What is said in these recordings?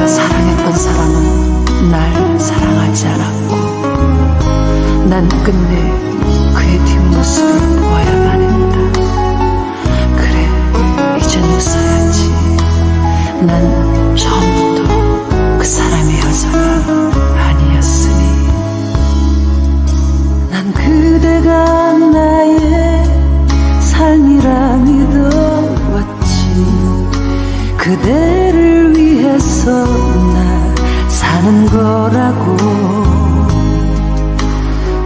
내가 사랑했던 사람은 날 사랑하지 않았고, 난 끝내 그의 뒷모습을 보아야만 했다. 그래, 이젠 웃어야지. 난 처음부터 그 사람의 여자가 아니었으니. 난 그대가 나의 삶이라 믿어왔지 그대 사는 거라고.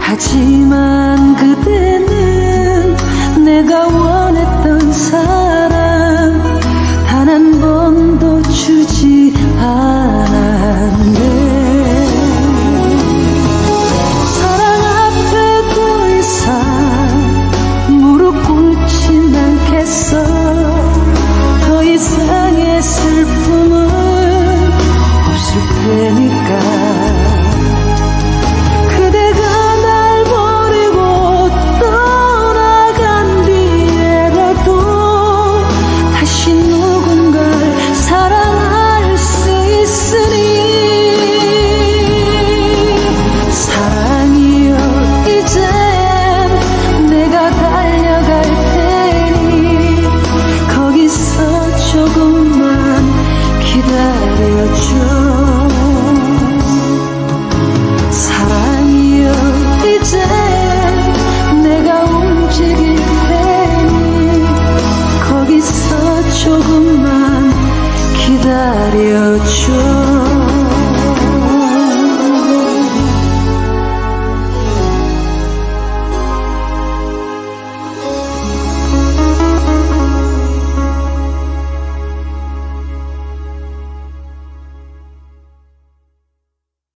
하지만 그대는 내가